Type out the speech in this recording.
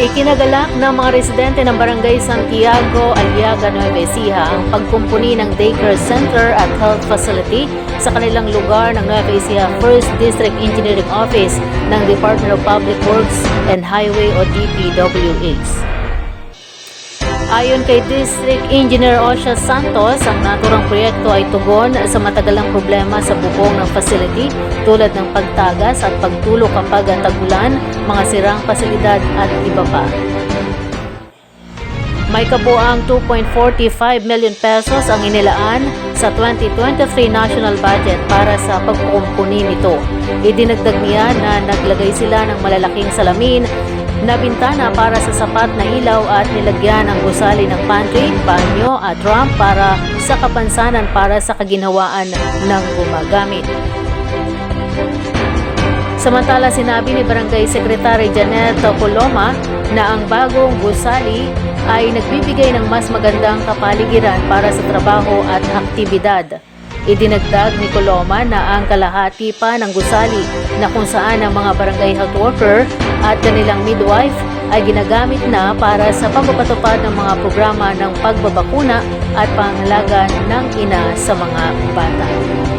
Ikinaganak ng mga residente ng Barangay Santiago, Aliaga, Nueva Ecija ang pagkumpuni ng daycare center at health facility sa kanilang lugar ng Nueva Ecija 1st District Engineering Office ng Department of Public Works and Highway o DPWH. Ayon kay District Engineer Osha Santos, ang naturang proyekto ay tugon sa matagalang problema sa bubong ng facility tulad ng pagtagas at pagtulo kapag tagulan, mga sirang pasilidad at iba pa. May kabuang 2.45 million pesos ang inilaan sa 2023 national budget para sa pagkukumpuni nito. Idinagdag niya na naglagay sila ng malalaking salamin na bintana para sa sapat na ilaw at nilagyan ng gusali ng pantry, banyo at drum para sa kapansanan para sa kaginhawaan ng gumagamit. Samantala sinabi ni Barangay Secretary Janet Coloma na ang bagong gusali ay nagbibigay ng mas magandang kapaligiran para sa trabaho at aktibidad. Idinagdag ni Coloma na ang kalahati pa ng gusali na kung saan ang mga barangay health worker at kanilang midwife ay ginagamit na para sa pagpapatupad ng mga programa ng pagbabakuna at pangalaga ng ina sa mga bata.